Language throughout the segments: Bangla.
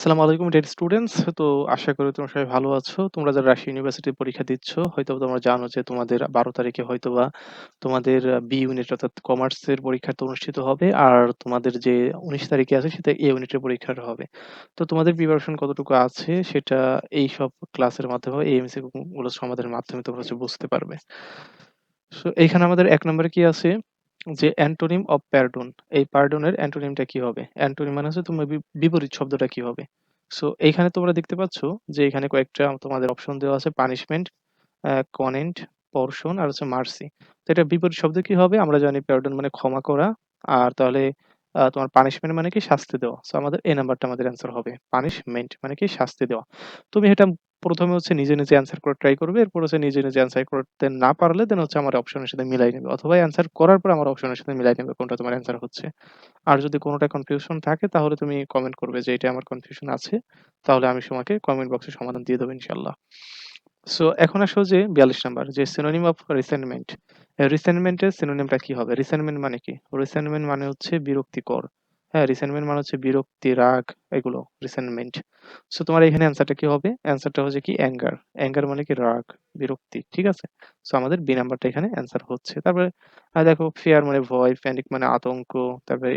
আসসালামু আলাইকুম ডিয়ার স্টুডেন্টস। তো আশা করি তোমরা সবাই ভালো আছো। তোমরা যারা রাজশাহী ইউনিভার্সিটির পরীক্ষা দিচ্ছ, হয়তোবা তোমরা জানো যে তোমাদের ১২ তারিখে হয়তোবা তোমাদের বি ইউনিট অর্থাৎ কমার্সের পরীক্ষাটা অনুষ্ঠিত হবে। আর তোমাদের যে ১৯ তারিখে আছে সেটা এ ইউনিটের পরীক্ষাটা হবে। তো তোমাদের প্রিপারেশন কতটুকু আছে সেটা এইসব ক্লাসের মাধ্যমে এই এমসিকিউ গুলো সমাধানের মাধ্যমে তোমরা বুঝতে পারবে। সো এইখানে আমাদের এক নম্বরে কি আছে? যে অ্যান্টোনিম অফ প্যারডন। এই পারডনের অ্যান্টোনিমটা কি হবে? অ্যান্টোনিম মানে হচ্ছে তোমার বিপরীত শব্দটা কি হবে? সো এইখানে তোমরা দেখতে পাচ্ছ যে এখানে কয়েকটা তোমাদের অপশন দেওয়া আছে পানিশমেন্ট, কনেন্ট, পরশন আর হচ্ছে মার্সি। তো এটা বিপরীত শব্দ কি হবে? আমরা জানি প্যারডন মানে ক্ষমা করা। আর তাহলে তোমার পানিশমেন্ট মানে কি? শাস্তি দেওয়া। সো আমাদের এ নাম্বারটা আমাদের অ্যান্সার হবে। পানিশমেন্ট মানে কি? শাস্তি দেওয়া। তুমি এটা ১ম এ হচ্ছে নিজে, নিজে অ্যান্সার করার ট্রাই করবে। এরপর হচ্ছে নিজে, নিজে অ্যান্সার করতে না পারলে দেন হচ্ছে আমার অপশনের সাথে মিলাই নিবে। অথবা অ্যান্সার করার পর আমার অপশনের সাথে মিলাই নিবে কোনটা তোমার অ্যান্সার হচ্ছে। আর যদি কোনটা কনফিউশন থাকে তাহলে তুমি কমেন্ট করবে যে এটা আমার কনফিউশন আছে। তাহলে আমি তোমাকে কমেন্ট বক্সে সমাধান দিয়ে দেবো ইনশাল্লাহ সো এখন আসো যে ৪২ নাম্বার যে সিনোনিম অফ রিসেন্টমেন্ট। এ রিসেন্টমেন্ট এর সিনোনিমটা কি হবে? রিসেন্টমেন্ট মানে কি? রিসেন্টমেন্ট মানে হচ্ছে বিরক্তিকর। হ্যাঁ, রিসেন্টমেন্ট মানে হচ্ছে বিরক্তি, রাগ এগুলো রিসেন্টমেন্ট। সো তোমার এখানে অ্যান্সারটা কি হবে? অ্যান্সারটা হচ্ছে কি অ্যাঙ্গার। অ্যাঙ্গার মানে কি রাগ, বিরক্তি। ঠিক আছে? সো আমাদের বি নাম্বারটা এখানে অ্যান্সার হচ্ছে। তারপরে দেখো ফিয়ার মানে ভয়, প্যানিক মানে আতঙ্ক, তারপরে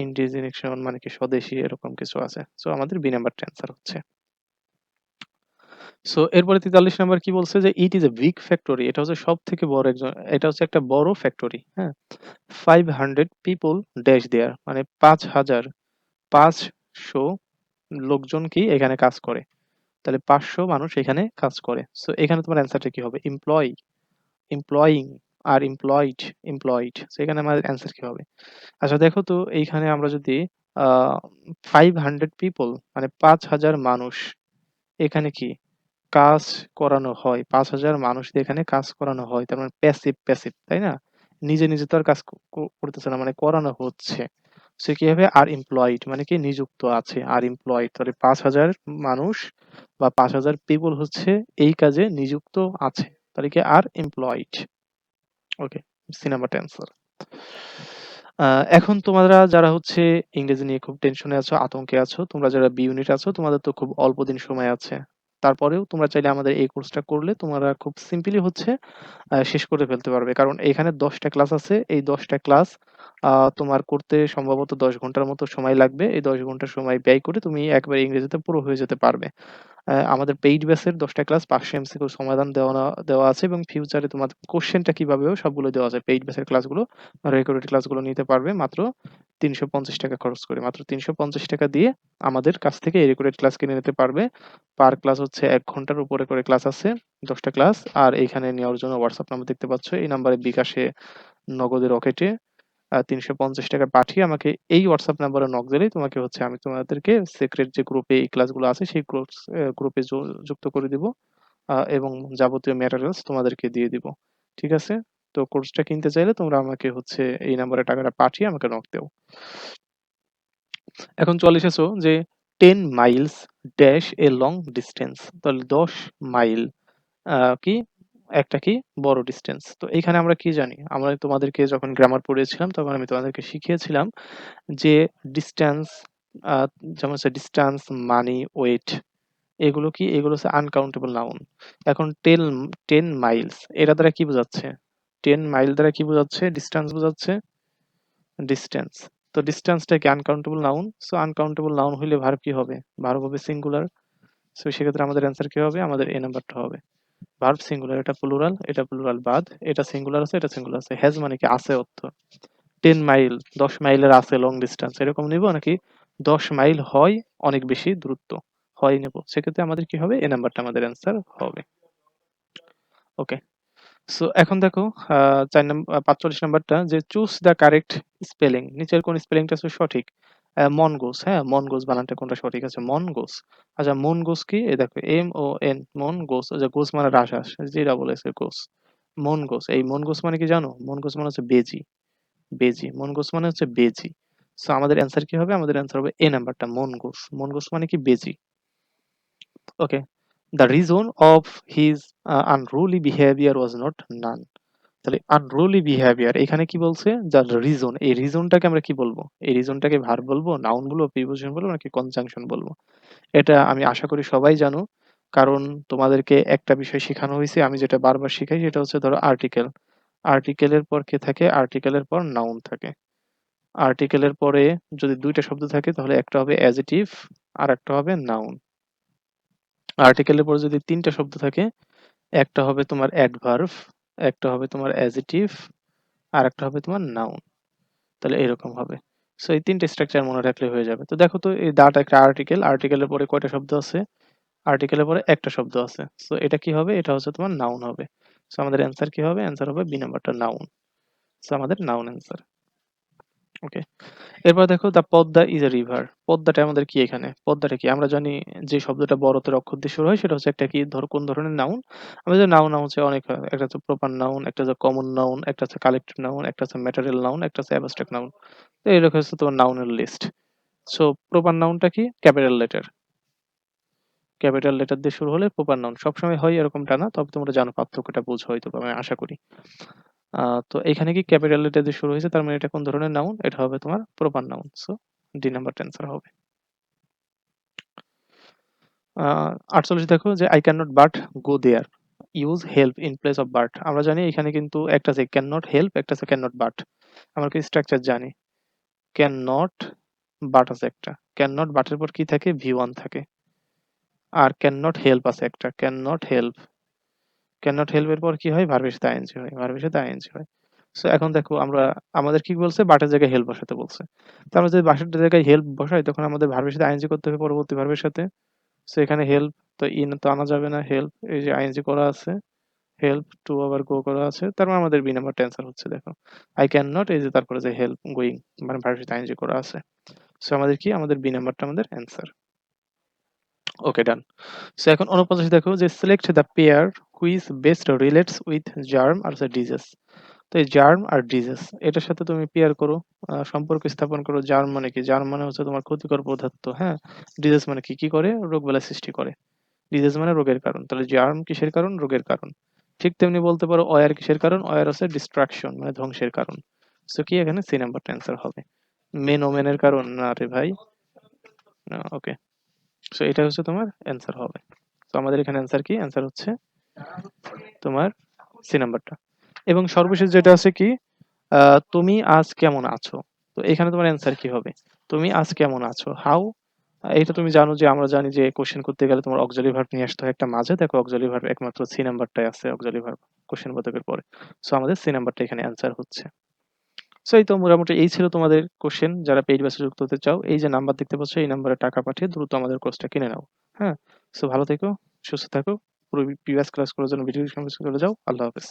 ইন্ডিজেনেশন মানে কি স্বদেশী এরকম কিছু আছে। সো আমাদের বি নাম্বারটা অ্যান্সার হচ্ছে। সো এরপরে ৪৩ নাম্বার কি বলছে যে it is a big factory. এটা হচ্ছে সব থেকে বড় একজন এটা হচ্ছে একটা বড় ফ্যাক্টরি। হ্যাঁ? 500 পিপল ড্যাশ দেয়ার মানে ৫০০০ ৫০০ লোকজন কি এখানে কাজ করে। তাহলে ৫০০ মানুষ এখানে কাজ করে। সো এখানে তোমার অ্যান্সারটা কি হবে? এমপ্লয়ি, এমপ্লয়িং আর এমপ্লয়েড, এমপ্লয়েড। সো এখানে আমার অ্যান্সার কি হবে? আচ্ছা দেখো তো এইখানে আমরা যদি ফাইভ হান্ড্রেড পিপল মানে ৫০০০ মানুষ এখানে কি কাজ করানো হয়। ৫০০০ মানুষ দিয়ে এখানে কাজ করানো হয়। তার মানে প্যাসিভ, প্যাসিভ, তাই না? নিজে, নিজে তো আর কাজ করতেছে না মানে করানো হচ্ছে। সো কি হবে? আর এমপ্লয়েড মানে কি নিযুক্ত আছে। আর এমপ্লয়েড তাহলে ৫০০০ মানুষ বা ৫০০০ পিপল হচ্ছে এই কাজে নিযুক্ত আছে। তাহলে কি আর এমপ্লয়েড। ওকে, সি নাম্বারটা অ্যান্সার। এখন তোমরা যারা হচ্ছে ইংরেজি নিয়ে খুব টেনশনে আছো, আতঙ্কে আছো, তোমরা যারা বি ইউনিট আছো তোমাদের তো খুব অল্প দিন সময় আছে। তারপরেও তোমরা চাইলে আমাদের এই কোর্সটা করলে তোমরা খুব সিম্পলি হচ্ছে শেষ করে ফেলতে পারবে। কারণ এখানে দশটা ক্লাস আছে। এই দশটা ক্লাস তোমার করতে সম্ভবত ১০ ঘণ্টার মতো সময় লাগবে। এই ১০ ঘণ্টা সময় ব্যয় করে তুমি একবারে ইংরেজিতে পুরো হয়ে যেতে পারবে। আমাদের পেইড ব্যাচের ১০ টা ক্লাস ৫০০ এমসিকিউ সমাধান দেওয়া দেওয়া আছে এবং ফিউচারে তোমার কোয়েশ্চেনটা কীভাবে হবে সবগুলো দেওয়া আছে। পেইড ব্যাচের ক্লাসগুলো রেকর্ডেড ক্লাসগুলো নিতে পারবে মাত্র ৳৩৫০ খরচ করে। মাত্র ৳৩৫০ দিয়ে আমাদের কাছ থেকে এই রেকর্ডেড ক্লাস কিনে নিতে পারবে। পার ক্লাস হচ্ছে এক ঘণ্টার উপরে করে ক্লাস আছে। ১০ টা ক্লাস। আর এইখানে নেওয়ার জন্য হোয়াটসঅ্যাপ নাম্বার দেখতে পাচ্ছ। এই নাম্বারে বিকাশে, নগদে, রকেটে আ ৳৩৫০ পাঠিয়ে আমাকে এই WhatsApp নাম্বারে নক দিলেই তোমাকে হচ্ছে আমি তোমাদেরকে সিক্রেট যে গ্রুপে এই ক্লাসগুলো আছে সেই গ্রুপে যুক্ত করে দিব। এবং যাবতীয় ম্যাটেরিয়ালস তোমাদেরকে দিয়ে দিব। ঠিক আছে? তো কোর্সটা কিনতে চাইলে তোমরা আমাকে হচ্ছে এই নাম্বারে টাকাটা পাঠিয়ে আমাকে নক দেও। এখন চলে এসেছ যে 10 miles dash a long distance. তাহলে ১০ মাইল কি একটা কি বড় ডিসট্যান্স। তো এখানে আমরা কি জানি? আমরা তোমাদেরকে যখন গ্রামার পড়িয়েছিলাম তখন আমি তোমাদেরকে শিখিয়েছিলাম যে ডিসট্যান্স আ যেমন হচ্ছে ডিসট্যান্স, মানি, ওয়েট এগুলো কি? এগুলো হচ্ছে আনকাউন্টেবল নাউন। এখন টেন 10 মাইলস এটা দ্বারা কি বোঝাচ্ছে? টেন মাইল দ্বারা কি বোঝাচ্ছে? ডিসট্যান্স বোঝাচ্ছে? ডিসট্যান্স। তো ডিসট্যান্সটা কি uncountable noun? So uncountable noun হইলে ভার্ব কি হবে? ভার্ব হবে সিঙ্গুলার। সো সেক্ষেত্রে আমাদের অ্যান্সার কি হবে? আমাদের এ নাম্বারটা হবে। ভার্ব সিঙ্গুলার এটা প্লুরাল, এটা প্লুরাল বাদ, এটা সিঙ্গুলার আছে, এটা সিঙ্গুলার আছে। হ্যাজ মানে কি আছে অর্থ। 10 মাইল ১০ মাইলের আছে লং ডিসট্যান্স এরকম নিব নাকি ১০ মাইল হয় অনেক বেশি দূরত্ব হয় নেব। সেক্ষেত্রে আমাদের কি হবে? এ নাম্বারটা আমাদের অ্যান্সার হবে। ওকে। সো এখন দেখো আ ৪ নাম ৪৫ নাম্বারটা যে চুজ দ্য কারেক্ট স্পেলিং নিচের কোন স্পেলিংটা সঠিক? মনগোস হ্যাঁ? মনগোস বানানটা কোনটা সঠিক আছে? মনগোস। আচ্ছা মনগোস কি? এই দেখো এম-ও-এন মনগোস ওই যে গোস মানে রাজহাঁস যেটা বলেছে গোস। মনগোস। এই মনগোস মানে কি জানো? মনগোস মানে হচ্ছে বেজি। বেজি। মনগোস মানে হচ্ছে বেজি। সো আমাদের অ্যান্সার কি হবে? আমাদের অ্যান্সার হবে এ নাম্বারটা মনগোস। মনগোস মানে কি? বেজি। Okay. The reason his uh, unruly behavior was not none. তাহলে আনরুলি বিহেভিয়ার এখানে কি বলছে? যার রিজন এই রিজনটাকে আমরা কি বলব? এই রিজনটাকে ভার বলব নাউন বলব প্রিপোজিশন বলব, নাকি কনজাংশন বলব? এটা আমি আশা করি সবাই জানো। কারণ তোমাদেরকে একটা বিষয় শেখানো হয়েছে, আমি যেটা বারবার শিখাই, সেটা হচ্ছে ধরো আর্টিকেল আর্টিকেলের পর কে থাকে? আর্টিকেলের পর নাউন থাকে। আর্টিকেলের পরে যদি দুইটা শব্দ থাকে, তাহলে একটা হবে অ্যাজিটিভ আর একটা হবে নাউন আর্টিকেলের পর যদি তিনটা শব্দ থাকে, একটা হবে তোমার অ্যাডভার্ভ একটা হবে তোমার অ্যাজিটিভ আর একটা হবে তোমার নাউন তাহলে এরকম হবে। সো এই তিনটে স্ট্রাকচার মনে রাখলে হয়ে যাবে। তো দেখো তো, এই দাটা একটা আর্টিকেল আর্টিকেলের পরে কয়টা শব্দ আছে? আর্টিকেলের পরে একটা শব্দ আছে। সো এটা কি হবে? এটা হচ্ছে তোমার নাউন হবে। সো আমাদের অ্যান্সার কি হবে? অ্যান্সার হবে বি নাম্বারটা নাউন সো আমাদের নাউন অ্যান্সার ওকে এরপর দেখো the Padma is a river. পদ্মাটা আমাদের কি এখানে? পদ্মাটা কি? আমরা জানি যে শব্দটা বড়তের অক্ষর দিয়ে শুরু হয়, সেটা হচ্ছে একটা কি ধর কোন ধরনের নাউন আমাদের নাউন হচ্ছে অনেক। একটা হচ্ছে প্রপার নাউন একটা হচ্ছে কমন নাউন একটা হচ্ছে কালেক্টিভ নাউন একটা হচ্ছে ম্যাটেরিয়াল নাউন একটা হচ্ছে অ্যাবস্ট্রাক্ট নাউন তো এরকম হচ্ছে তোমার নাউনের লিস্ট সো প্রপার নাউনটা কি? ক্যাপিটাল লেটার ক্যাপিটাল লেটার দিয়ে শুরু হলে প্রপার নাউন সবসময় হয় এরকমটা না, তবে তোমরা জানো পার্থক্যটা, বুঝো হয়তো আমি আশা করি। আহ, তো এখানে কি ক্যাপিটাল লেটার দিয়ে শুরু হয়েছে? তার মানে এটা কোন ধরনের নাউন এটা হবে তোমার proper noun so D number answer হবে। আটচল্লিশ দেখো যে I can not but go there use help in place of but আমরা জানি এখানে কিন্তু একটা আছে ক্যান নট হেল্প একটা আছে ক্যান নট বাট আমরা কি স্ট্রাকচার জানি? ক্যান নট বাট আছে একটা। ক্যান নট বাটের পর কি থাকে? ভি ওয়ান থাকে। আর ক্যান নট হেল্প আছে একটা। Can not help can not help এর পর কি হয়? ভার্বের সাথে আইএনজি হয়। ভার্বের সাথে আইএনজি হয়। সো এখন দেখো আমরা, আমাদের কি বলছে? বাটের জায়গায় হেল্প বসাতে বলছে। তো আমরা যদি বাটের জায়গায় হেল্প বসাই, তখন আমাদের ভার্বের সাথে আইএনজি করতে হবে পরবর্তী ভার্বের সাথে। সো এখানে হেল্প তো ইন তো আনা যাবে না। হেল্প এই যে আইএনজি করা আছে। হেল্প টু আবার গো করা আছে। তার মানে আমাদের বি নাম্বার অ্যান্সার হচ্ছে, দেখো। আই ক্যান নট এই যে তারপরে যে হেল্প গোয়িং মানে ভার্বের সাথে আইএনজি করা আছে। সো আমাদের কি? আমাদের বি নাম্বারটা আমাদের অ্যান্সার ওকে ডান সো এখন অনুপঞ্চাশ দেখো যে select the pair which best relates with germ R disease তো এই জার্ম আর ডিজিজ এটার সাথে তুমি পেয়ার করো সম্পর্ক স্থাপন করো জার্ম মানে কি? জার্ম মানে হচ্ছে তোমার ক্ষতিকর পদার্থ হ্যাঁ? ডিজিজ মানে কি কি করে? রোগ বেলা সৃষ্টি করে। ডিজিজ মানে রোগের কারণ। তাহলে জার্ম কিসের কারণ? রোগের কারণ। ঠিক তেমনি বলতে পারো, অয়ার কিসের কারণ? অয়ার হচ্ছে ডিস্ট্রাকশন মানে ধ্বংসের কারণ। সো কি এখানে? সি নাম্বারটা অ্যান্সার হবে। মেন ওমেনের কারণ? না রে ভাই। ওকে সো এটা হচ্ছে তোমার অ্যান্সার হবে। তো আমাদের এখানে অ্যান্সার কি? অ্যান্সার হচ্ছে তোমার সি নাম্বারটা এবং সর্বশেষ যেটা আছে কি তুমি আজ কেমন আছো? তো এখানে তোমার অ্যান্সার কি হবে? তুমি আজ কেমন আছো? হাউ এটা তুমি জানো যে, আমরা জানি যে কোশ্চেন করতে গেলে তোমার অক্সিলারি ভার্ব নিয়ে আসতে হয় একটা মাঝে। দেখো অক্সিলারি ভার্ব একমাত্র সি নাম্বারটাই আছে অক্সিলারি ভার্ব কোশ্চেন বোধকের পরে। সো আমাদের সি নাম্বারটা এখানে অ্যান্সার হচ্ছে। সো এই তো মোটামুটি এই ছিল তোমাদের কোশ্চেন যারা পেইড ব্যাচে যুক্ত হতে চাও, এই যে নাম্বার দেখতে পাচ্ছ, এই নাম্বারে টাকা পাঠিয়ে দ্রুত আমাদের কোর্সটা কিনে নাও। হ্যাঁ? সো ভালো থেকো, সুস্থ থাকো, পুরো প্রিভিয়াস ক্লাস করার জন্য ভিডিও চলে যাও। আল্লাহ হাফেজ।